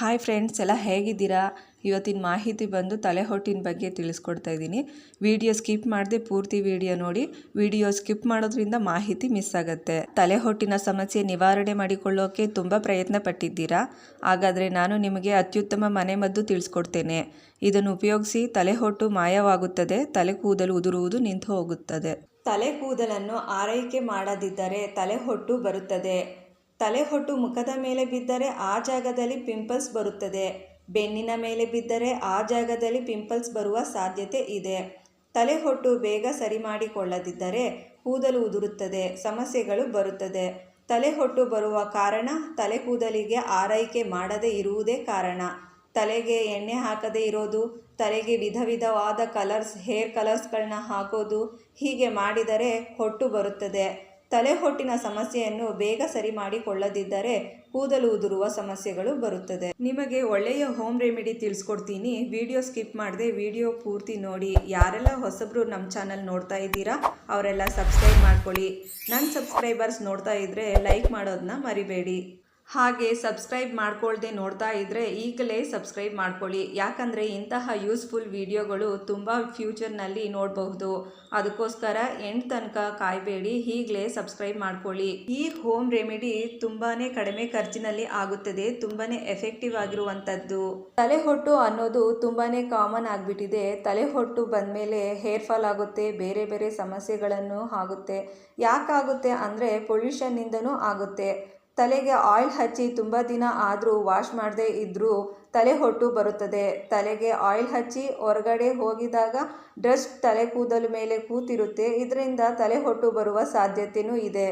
Hi friends ಎಲ್ಲ ಹೇಗಿದ್ದೀರಾ? ಇವತ್ತಿನ ಮಾಹಿತಿ ಬಂದು ತಲೆಹೊಟ್ಟಿನ ಬಗ್ಗೆ ತಿಳಿಸ್ಕೊಡ್ತಾ ಇದ್ದೀನಿ. ವಿಡಿಯೋ ಸ್ಕಿಪ್ ಮಾಡದೆ ಪೂರ್ತಿ ವಿಡಿಯೋ ನೋಡಿ. ವಿಡಿಯೋ ಸ್ಕಿಪ್ ಮಾಡೋದ್ರಿಂದ ಮಾಹಿತಿ ಮಿಸ್ ಆಗುತ್ತೆ. ತಲೆಹೊಟ್ಟಿನ ಸಮಸ್ಯೆ ನಿವಾರಣೆ ಮಾಡಿಕೊಳ್ಳೋಕೆ ತುಂಬ ಪ್ರಯತ್ನ ಪಟ್ಟಿದ್ದೀರಾ? ಹಾಗಾದರೆ ನಾನು ನಿಮಗೆ ಅತ್ಯುತ್ತಮ ಮನೆಮದ್ದು ತಿಳಿಸ್ಕೊಡ್ತೇನೆ. ಇದನ್ನು ಉಪಯೋಗಿಸಿ ತಲೆಹೊಟ್ಟು ಮಾಯವಾಗುತ್ತದೆ, ತಲೆ ಕೂದಲು ಉದುರುವುದು ನಿಂತು ಹೋಗುತ್ತದೆ. ತಲೆ ಕೂದಲನ್ನು ಆರೈಕೆ ಮಾಡದಿದ್ದರೆ ತಲೆಹೊಟ್ಟು ಬರುತ್ತದೆ. ತಲೆಹೊಟ್ಟು ಮುಖದ ಮೇಲೆ ಬಿದ್ದರೆ ಆ ಜಾಗದಲ್ಲಿ ಪಿಂಪಲ್ಸ್ ಬರುತ್ತದೆ. ಬೆನ್ನಿನ ಮೇಲೆ ಬಿದ್ದರೆ ಆ ಜಾಗದಲ್ಲಿ ಪಿಂಪಲ್ಸ್ ಬರುವ ಸಾಧ್ಯತೆ ಇದೆ. ತಲೆಹೊಟ್ಟು ಬೇಗ ಸರಿ ಮಾಡಿಕೊಳ್ಳದಿದ್ದರೆ ಕೂದಲು ಉದುರುತ್ತದೆ, ಸಮಸ್ಯೆಗಳು ಬರುತ್ತದೆ. ತಲೆಹೊಟ್ಟು ಬರುವ ಕಾರಣ ತಲೆ ಕೂದಲಿಗೆ ಆರೈಕೆ ಮಾಡದೇ ಇರುವುದೇ ಕಾರಣ. ತಲೆಗೆ ಎಣ್ಣೆ ಹಾಕದೇ ಇರೋದು, ತಲೆಗೆ ವಿಧ ವಿಧವಾದ ಕಲರ್ಸ್ ಹೇರ್ ಕಲರ್ಸ್ಗಳನ್ನ ಹಾಕೋದು ಹೀಗೆ ಮಾಡಿದರೆ ಹೊಟ್ಟು ಬರುತ್ತದೆ. ತಲೆಹೊಟ್ಟಿನ ಸಮಸ್ಯೆಯನ್ನು ಬೇಗ ಸರಿ ಮಾಡಿಕೊಳ್ಳದಿದ್ದರೆ ಕೂದಲು ಉದುರುವ ಸಮಸ್ಯೆಗಳು ಬರುತ್ತದೆ. ನಿಮಗೆ ಒಳ್ಳೆಯ ಹೋಮ್ ರೆಮಿಡಿ ತಿಳಿಸ್ಕೊಡ್ತೀನಿ. ವಿಡಿಯೋ ಸ್ಕಿಪ್ ಮಾಡದೆ ವಿಡಿಯೋ ಪೂರ್ತಿ ನೋಡಿ. ಯಾರೆಲ್ಲ ಹೊಸಬ್ರು ನಮ್ಮ ಚಾನಲ್ ನೋಡ್ತಾ ಇದ್ದೀರಾ, ಅವರೆಲ್ಲ ಸಬ್ಸ್ಕ್ರೈಬ್ ಮಾಡ್ಕೊಳ್ಳಿ. ನನ್ನ ಸಬ್ಸ್ಕ್ರೈಬರ್ಸ್ ನೋಡ್ತಾ ಇದ್ದರೆ ಲೈಕ್ ಮಾಡೋದನ್ನ ಮರಿಬೇಡಿ. ಹಾಗೆ ಸಬ್ಸ್ಕ್ರೈಬ್ ಮಾಡ್ಕೊಳ್ದೆ ನೋಡ್ತಾ ಇದ್ದರೆ ಈಗಲೇ ಸಬ್ಸ್ಕ್ರೈಬ್ ಮಾಡ್ಕೊಳ್ಳಿ. ಯಾಕಂದರೆ ಇಂತಹ ಯೂಸ್ಫುಲ್ ವಿಡಿಯೋಗಳು ತುಂಬ ಫ್ಯೂಚರ್ನಲ್ಲಿ ನೋಡಬಹುದು. ಅದಕ್ಕೋಸ್ಕರ ಎಂಟು ತನಕ ಕಾಯಬೇಡಿ, ಈಗಲೇ ಸಬ್ಸ್ಕ್ರೈಬ್ ಮಾಡ್ಕೊಳ್ಳಿ. ಈ ಹೋಮ್ ರೆಮಿಡಿ ತುಂಬಾ ಕಡಿಮೆ ಖರ್ಚಿನಲ್ಲಿ ಆಗುತ್ತದೆ ತುಂಬಾ ಎಫೆಕ್ಟಿವ್ ಆಗಿರುವಂಥದ್ದು. ತಲೆಹೊಟ್ಟು ಅನ್ನೋದು ತುಂಬಾ ಕಾಮನ್ ಆಗಿಬಿಟ್ಟಿದೆ. ತಲೆಹೊಟ್ಟು ಬಂದಮೇಲೆ ಹೇರ್ ಫಾಲ್ ಆಗುತ್ತೆ, ಬೇರೆ ಬೇರೆ ಸಮಸ್ಯೆಗಳನ್ನು ಆಗುತ್ತೆ. ಯಾಕಾಗುತ್ತೆ ಅಂದರೆ ಪೊಲ್ಯೂಷನ್ನಿಂದನೂ ಆಗುತ್ತೆ. ತಲೆಗೆ ಆಯಿಲ್ ಹಚ್ಚಿ ತುಂಬ ದಿನ ಆದರೂ ವಾಶ್ ಮಾಡದೇ ಇದ್ದರೂ ತಲೆ ಹೊಟ್ಟು ಬರುತ್ತದೆ. ತಲೆಗೆ ಆಯಿಲ್ ಹಚ್ಚಿ ಹೊರಗಡೆ ಹೋಗಿದಾಗ ಡಸ್ಟ್ ತಲೆ ಕೂದಲು ಮೇಲೆ ಕೂತಿರುತ್ತೆ. ಇದರಿಂದ ತಲೆ ಹೊಟ್ಟು ಬರುವ ಸಾಧ್ಯತೆಯೂ ಇದೆ.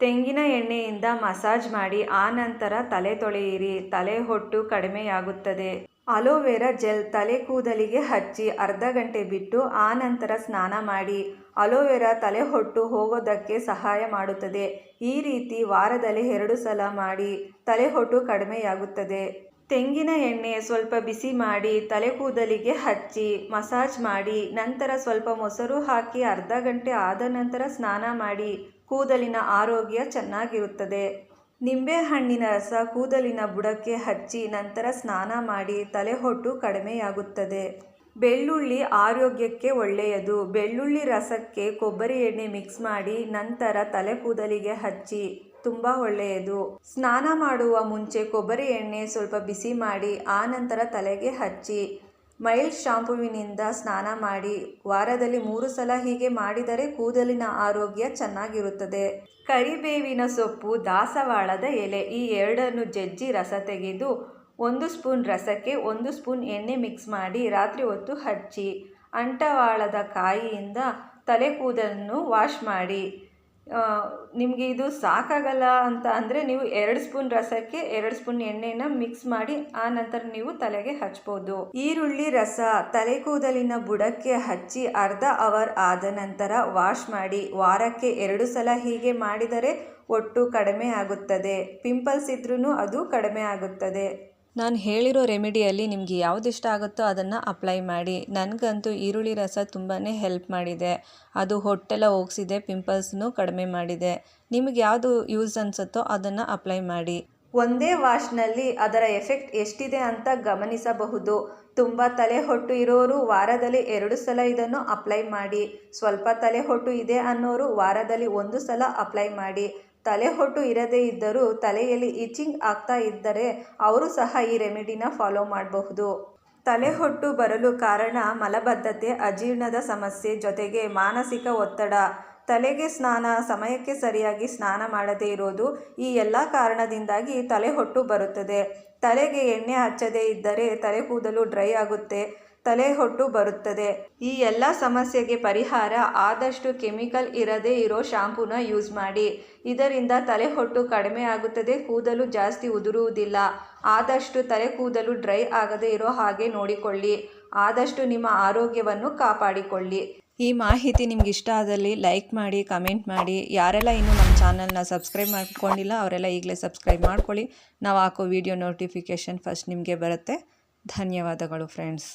ತೆಂಗಿನ ಎಣ್ಣೆಯಿಂದ ಮಸಾಜ್ ಮಾಡಿ, ಆ ನಂತರ ತಲೆ ತೊಳೆಯಿರಿ. ತಲೆ ಹೊಟ್ಟು ಕಡಿಮೆಯಾಗುತ್ತದೆ. ಅಲೋವೆರಾ ಜೆಲ್ ತಲೆ ಕೂದಲಿಗೆ ಹಚ್ಚಿ ಅರ್ಧ ಗಂಟೆ ಬಿಟ್ಟು ಆ ನಂತರ ಸ್ನಾನ ಮಾಡಿ. ಅಲೋವೆರಾ ತಲೆ ಹೊಟ್ಟು ಹೋಗೋದಕ್ಕೆ ಸಹಾಯ ಮಾಡುತ್ತದೆ. ಈ ರೀತಿ ವಾರದಲ್ಲಿ ಎರಡು ಸಲ ಮಾಡಿ. ತಲೆ ಹೊಟ್ಟು ಕಡಿಮೆಯಾಗುತ್ತದೆ. ತೆಂಗಿನ ಎಣ್ಣೆ ಸ್ವಲ್ಪ ಬಿಸಿ ಮಾಡಿ ತಲೆ ಕೂದಲಿಗೆ ಹಚ್ಚಿ, ಮಸಾಜ್ ಮಾಡಿ, ನಂತರ ಸ್ವಲ್ಪ ಮೊಸರು ಹಾಕಿ ಅರ್ಧ ಗಂಟೆ ಆದ ನಂತರ ಸ್ನಾನ ಮಾಡಿ. ಕೂದಲಿನ ಆರೋಗ್ಯ ಚೆನ್ನಾಗಿರುತ್ತದೆ. ನಿಂಬೆಹಣ್ಣಿನ ರಸ ಕೂದಲಿನ ಬುಡಕ್ಕೆ ಹಚ್ಚಿ ನಂತರ ಸ್ನಾನ ಮಾಡಿ ತಲೆಹೊಟ್ಟು ಕಡಿಮೆಯಾಗುತ್ತದೆ. ಬೆಳ್ಳುಳ್ಳಿ ಆರೋಗ್ಯಕ್ಕೆ ಒಳ್ಳೆಯದು. ಬೆಳ್ಳುಳ್ಳಿ ರಸಕ್ಕೆ ಕೊಬ್ಬರಿ ಎಣ್ಣೆ ಮಿಕ್ಸ್ ಮಾಡಿ ನಂತರ ತಲೆ ಕೂದಲಿಗೆ ಹಚ್ಚಿ ತುಂಬ ಒಳ್ಳೆಯದು. ಸ್ನಾನ ಮಾಡುವ ಮುಂಚೆ ಕೊಬ್ಬರಿ ಎಣ್ಣೆ ಸ್ವಲ್ಪ ಬಿಸಿ ಮಾಡಿ ಆ ನಂತರ ತಲೆಗೆ ಹಚ್ಚಿ ಮೈಲ್ಡ್ ಶಾಂಪುವಿನಿಂದ ಸ್ನಾನ ಮಾಡಿ ವಾರದಲ್ಲಿ ಮೂರು ಸಲ ಹೀಗೆ ಮಾಡಿದರೆ ಕೂದಲಿನ ಆರೋಗ್ಯ ಚೆನ್ನಾಗಿರುತ್ತದೆ. ಕರಿಬೇವಿನ ಸೊಪ್ಪು, ದಾಸವಾಳದ ಎಲೆ ಈ ಎರಡನ್ನು ಜಜ್ಜಿ ರಸ ತೆಗೆದು ಒಂದು ಸ್ಪೂನ್ ರಸಕ್ಕೆ ಒಂದು ಸ್ಪೂನ್ ಎಣ್ಣೆ ಮಿಕ್ಸ್ ಮಾಡಿ ರಾತ್ರಿ ಹೊತ್ತು ಹಚ್ಚಿ, ಅಂಟವಾಳದ ಕಾಯಿಯಿಂದ ತಲೆ ಕೂದಲನ್ನು ವಾಶ್ ಮಾಡಿ. ನಿಮಗೆ ಇದು ಸಾಕಾಗಲ್ಲ ಅಂತ ಅಂದರೆ ನೀವು ಎರಡು ಸ್ಪೂನ್ ರಸಕ್ಕೆ ಎರಡು ಸ್ಪೂನ್ ಎಣ್ಣೆನ ಮಿಕ್ಸ್ ಮಾಡಿ, ಆ ನಂತರ ನೀವು ತಲೆಗೆ ಹಚ್ಬೋದು. ಈರುಳ್ಳಿ ರಸ ತಲೆ ಕೂದಲಿನ ಬುಡಕ್ಕೆ ಹಚ್ಚಿ ಅರ್ಧ ಅವರ್ ಆದ ನಂತರ ವಾಶ್ ಮಾಡಿ, ವಾರಕ್ಕೆ ಎರಡು ಸಲ ಹೀಗೆ ಮಾಡಿದರೆ ಒಟ್ಟು ಕಡಿಮೆ ಆಗುತ್ತದೆ. ಪಿಂಪಲ್ಸ್ ಇದ್ರೂ ಅದು ಕಡಿಮೆ ಆಗುತ್ತದೆ. ನಾನು ಹೇಳಿರೋ ರೆಮಿಡಿಯಲ್ಲಿ ನಿಮಗೆ ಯಾವ್ದು ಇಷ್ಟ ಆಗುತ್ತೋ ಅದನ್ನು ಅಪ್ಲೈ ಮಾಡಿ. ನನಗಂತೂ ಈರುಳ್ಳಿ ರಸ ತುಂಬಾ ಹೆಲ್ಪ್ ಮಾಡಿದೆ. ಅದು ಹೊಟ್ಟೆಲ್ಲ ಹೋಗ್ಸಿದೆ ಪಿಂಪಲ್ಸ್ನು ಕಡಿಮೆ ಮಾಡಿದೆ. ನಿಮಗೆ ಯಾವುದು ಯೂಸ್ ಅನಿಸುತ್ತೋ ಅದನ್ನು ಅಪ್ಲೈ ಮಾಡಿ. ಒಂದೇ ವಾಶ್ನಲ್ಲಿ ಅದರ ಎಫೆಕ್ಟ್ ಎಷ್ಟಿದೆ ಅಂತ ಗಮನಿಸಬಹುದು. ತುಂಬ ತಲೆ ಹೊಟ್ಟು ಇರೋರು ವಾರದಲ್ಲಿ ಎರಡು ಸಲ ಇದನ್ನು ಅಪ್ಲೈ ಮಾಡಿ. ಸ್ವಲ್ಪ ತಲೆ ಹೊಟ್ಟು ಇದೆ ಅನ್ನೋರು ವಾರದಲ್ಲಿ ಒಂದು ಸಲ ಅಪ್ಲೈ ಮಾಡಿ. ತಲೆ ಹೊಟ್ಟು ಇರದೇ ಇದ್ದರೂ ತಲೆಯಲ್ಲಿ ಇಚಿಂಗ್ ಆಗ್ತಾ ಇದ್ದರೆ ಅವರು ಸಹ ಈ ರೆಮಿಡಿನ ಫಾಲೋ ಮಾಡಬಹುದು. ತಲೆ ಹೊಟ್ಟು ಬರಲು ಕಾರಣ ಮಲಬದ್ಧತೆ, ಅಜೀರ್ಣದ ಸಮಸ್ಯೆ ಜೊತೆಗೆ ಮಾನಸಿಕ ಒತ್ತಡ. ತಲೆಗೆ ಸ್ನಾನ, ಸಮಯಕ್ಕೆ ಸರಿಯಾಗಿ ಸ್ನಾನ ಮಾಡದೇ ಇರೋದು ಈ ಎಲ್ಲ ಕಾರಣದಿಂದಾಗಿ ತಲೆ ಹೊಟ್ಟು ಬರುತ್ತದೆ. ತಲೆಗೆ ಎಣ್ಣೆ ಹಚ್ಚದೇ ಇದ್ದರೆ ತಲೆ ಕೂದಲು ಡ್ರೈ ಆಗುತ್ತೆ. ತಲೆ ಹೊಟ್ಟು ಬರುತ್ತದೆ. ಈ ಎಲ್ಲ ಸಮಸ್ಯೆಗೆ ಪರಿಹಾರ ಆದಷ್ಟು ಕೆಮಿಕಲ್ ಇರದೇ ಇರೋ ಶಾಂಪೂನ ಯೂಸ್ ಮಾಡಿ. ಇದರಿಂದ ತಲೆ ಹೊಟ್ಟು ಕಡಿಮೆ ಆಗುತ್ತದೆ, ಕೂದಲು ಜಾಸ್ತಿ ಉದುರುವುದಿಲ್ಲ. ಆದಷ್ಟು ತಲೆ ಕೂದಲು ಡ್ರೈ ಆಗದೇ ಇರೋ ಹಾಗೆ ನೋಡಿಕೊಳ್ಳಿ. ಆದಷ್ಟು ನಿಮ್ಮ ಆರೋಗ್ಯವನ್ನು ಕಾಪಾಡಿಕೊಳ್ಳಿ. ಈ ಮಾಹಿತಿ ನಿಮ್ಗೆ ಇಷ್ಟ ಆದಲ್ಲಿ ಲೈಕ್ ಮಾಡಿ, ಕಮೆಂಟ್ ಮಾಡಿ. ಯಾರೆಲ್ಲ ಇನ್ನೂ ನಮ್ಮ ಚಾನಲ್ನ ಸಬ್ಸ್ಕ್ರೈಬ್ ಮಾಡ್ಕೊಂಡಿಲ್ಲ, ಅವರೆಲ್ಲ ಈಗಲೇ ಸಬ್ಸ್ಕ್ರೈಬ್ ಮಾಡ್ಕೊಳ್ಳಿ. ನಾವು ಹಾಕೋ ವಿಡಿಯೋ ನೋಟಿಫಿಕೇಷನ್ ಫಸ್ಟ್ ನಿಮಗೆ ಬರುತ್ತೆ. ಧನ್ಯವಾದಗಳು, ಫ್ರೆಂಡ್ಸ್.